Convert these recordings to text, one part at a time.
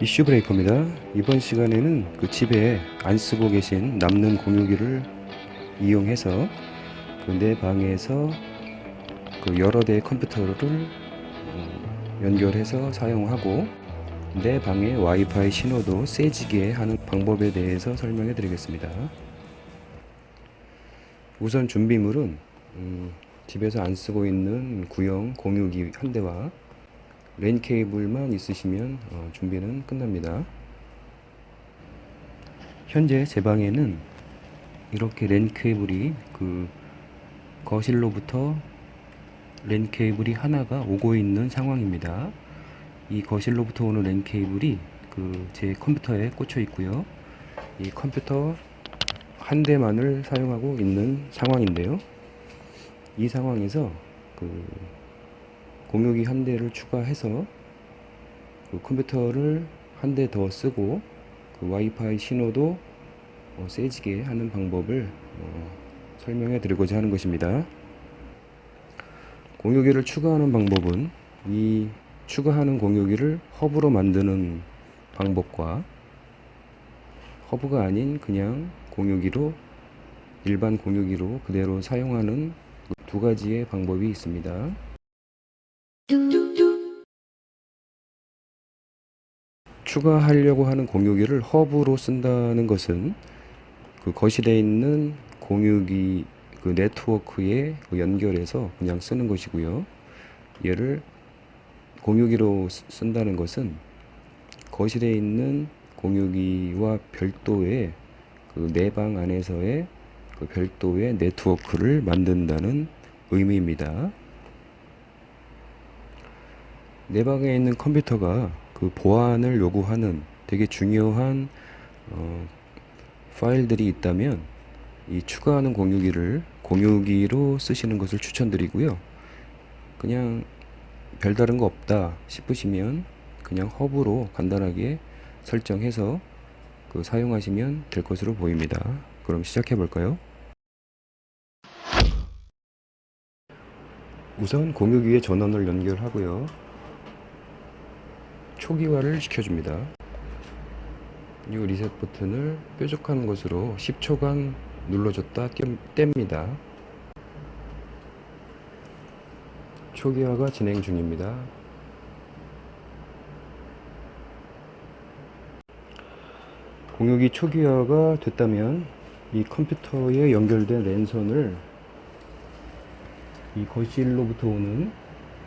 이슈 브레이커입니다. 이번 시간에는 그 집에 안 쓰고 계신 남는 공유기를 이용해서 그 내 방에서 그 여러 대의 컴퓨터를 어, 연결해서 사용하고 내 방의 와이파이 신호도 세지게 하는 방법에 대해서 설명해 드리겠습니다. 우선 준비물은 음, 집에서 안 쓰고 있는 구형 공유기 한 대와 랜 케이블만 있으시면 어, 준비는 끝납니다. 현재 제 방에는 이렇게 랜 케이블이 그 거실로부터 랜 케이블이 하나가 오고 있는 상황입니다. 이 거실로부터 오는 랜 케이블이 그 제 컴퓨터에 꽂혀 있고요. 이 컴퓨터 한 대만을 사용하고 있는 상황인데요. 이 상황에서 그 공유기 한 대를 추가해서 그 컴퓨터를 한 대 더 쓰고 그 와이파이 신호도 어, 세지게 하는 방법을 어, 설명해 드리고자 하는 것입니다. 공유기를 추가하는 방법은 이 추가하는 공유기를 허브로 만드는 방법과 허브가 아닌 그냥 공유기로 일반 공유기로 그대로 사용하는 두 가지의 방법이 있습니다. 추가하려고 하는 공유기를 허브로 쓴다는 것은 그 거실에 있는 공유기 그 네트워크에 그 연결해서 그냥 쓰는 것이고요. 얘를 공유기로 쓰- 쓴다는 것은 거실에 있는 공유기와 별도의 그 내방 안에서의 그 별도의 네트워크를 만든다는 의미입니다. 내 방에 있는 컴퓨터가 그 보안을 요구하는 되게 중요한 어, 파일들이 있다면 이 추가하는 공유기를 공유기로 쓰시는 것을 추천드리고요. 그냥 별다른 거 없다 싶으시면 그냥 허브로 간단하게 설정해서 그 사용하시면 될 것으로 보입니다. 그럼 시작해 볼까요? 우선 공유기에 전원을 연결하고요. 초기화를 시켜줍니다. 이 리셋 버튼을 뾰족한 것으로 10초간 눌러줬다 뗀- 뗍니다. 초기화가 진행 중입니다. 공유기 초기화가 됐다면 이 컴퓨터에 연결된 랜선을 이 거실로부터 오는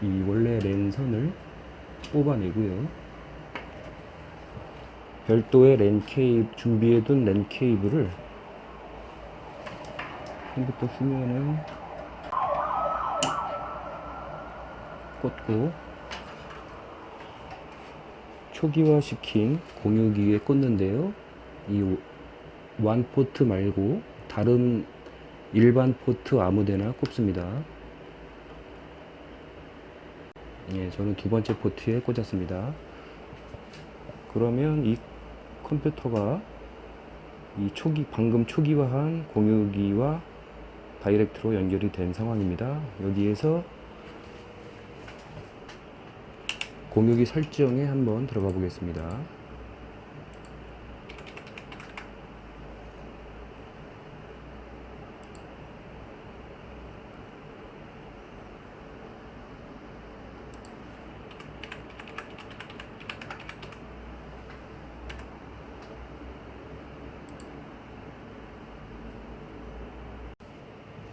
이 원래 랜선을 뽑아내고요. 별도의 랜 케이블 준비해둔 랜 케이블을 컴퓨터 후면에 꽂고 초기화 시킨 공유기에 꽂는데요. 이 완 포트 말고 다른 일반 포트 아무데나 꼽습니다. 예, 저는 두 번째 포트에 꽂았습니다. 그러면 이 컴퓨터가 이 초기 방금 초기화한 공유기와 다이렉트로 연결이 된 상황입니다. 여기에서 공유기 설정에 한번 들어가 보겠습니다.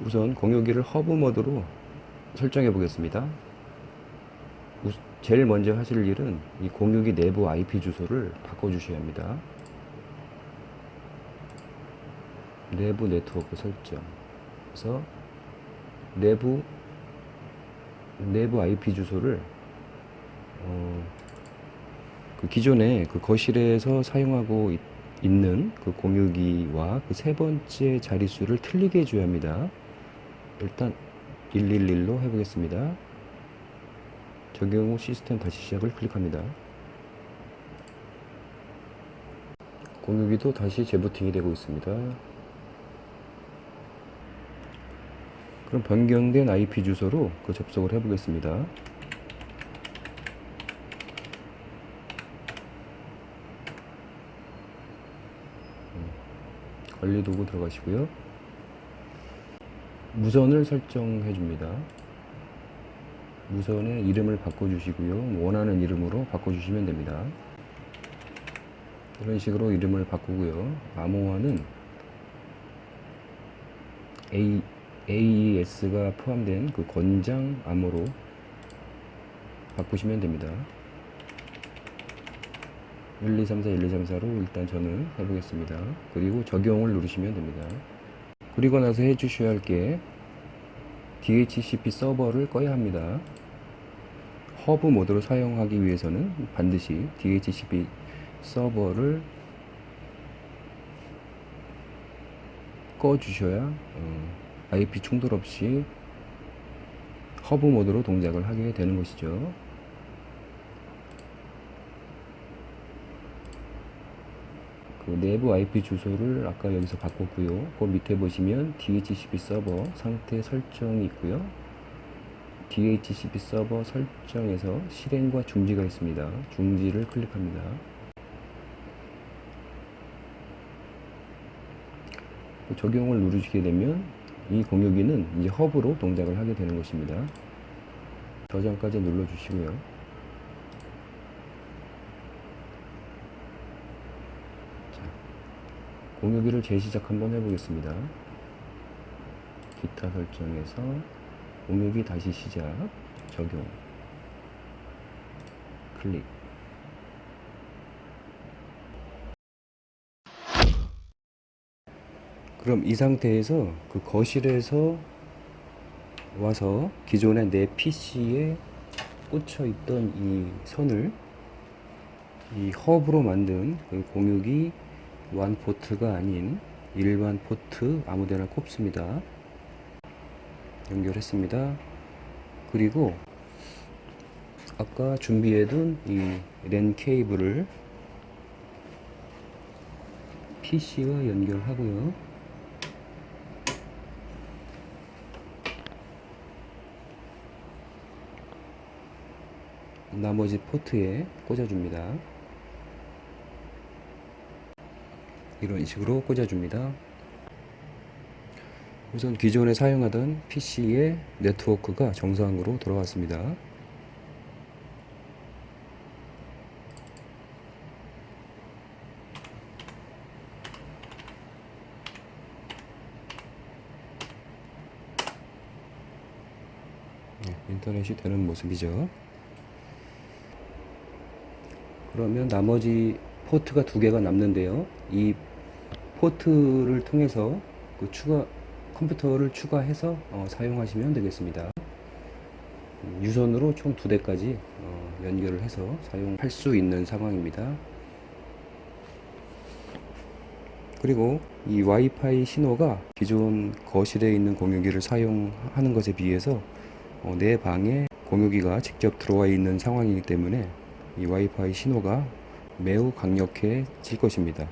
우선 공유기를 허브 모드로 설정해 보겠습니다. 우- 제일 먼저 하실 일은 이 공유기 내부 IP 주소를 바꿔 주셔야 합니다. 내부 네트워크 설정. 그래서 내부 내부 IP 주소를 어, 그 기존에 그 거실에서 사용하고 있, 있는 그 공유기와 그 세 번째 자릿수를 틀리게 해줘야 합니다. 일단 111로 해보겠습니다. 적용 후 시스템 다시 시작을 클릭합니다. 공유기도 다시 재부팅이 되고 있습니다. 그럼 변경된 IP 주소로 그 접속을 해보겠습니다. 음, 관리도구 들어가시고요. 무선을 설정해 줍니다. 무선의 이름을 바꿔주시고요. 원하는 이름으로 바꿔주시면 됩니다. 이런 식으로 이름을 바꾸고요. 암호화는 A, AES가 포함된 그 권장 암호로 바꾸시면 됩니다. 1, 2, 3, 4, 1, 2, 3, 4로 일단 저는 해보겠습니다. 그리고 적용을 누르시면 됩니다. 그리고 나서 해주셔야 할 게 DHCP 서버를 꺼야 합니다. 허브 모드로 사용하기 위해서는 반드시 DHCP 서버를 꺼주셔야 어, IP 충돌 없이 허브 모드로 동작을 하게 되는 것이죠. 그 내부 IP 주소를 아까 여기서 바꿨고요. 그 밑에 보시면 DHCP 서버 상태 설정이 있고요. DHCP 서버 설정에서 실행과 중지가 있습니다. 중지를 클릭합니다. 그 적용을 누르시게 되면 이 공유기는 이제 허브로 동작을 하게 되는 것입니다. 저장까지 눌러주시고요. 공유기를 재시작 한번 해보겠습니다. 기타 설정에서 공유기 다시 시작. 적용. 클릭. 그럼 이 상태에서 그 거실에서 와서 기존의 내 PC에 꽂혀 있던 이 선을 이 허브로 만든 그 공유기 완 포트가 아닌 일반 포트 아무데나 꼽습니다. 연결했습니다. 그리고 아까 준비해둔 이 랜 케이블을 PC와 연결하고요. 나머지 포트에 꽂아줍니다. 이런 식으로 꽂아줍니다. 우선 기존에 사용하던 PC의 네트워크가 정상으로 돌아왔습니다. 네, 인터넷이 되는 모습이죠. 그러면 나머지 포트가 두 개가 남는데요. 이 포트를 통해서 그 추가 컴퓨터를 추가해서 어, 사용하시면 되겠습니다. 음, 유선으로 총 두 대까지 어, 연결을 해서 사용할 수 있는 상황입니다. 그리고 이 와이파이 신호가 기존 거실에 있는 공유기를 사용하는 것에 비해서 어, 내 방에 공유기가 직접 들어와 있는 상황이기 때문에 이 와이파이 신호가 매우 강력해질 것입니다.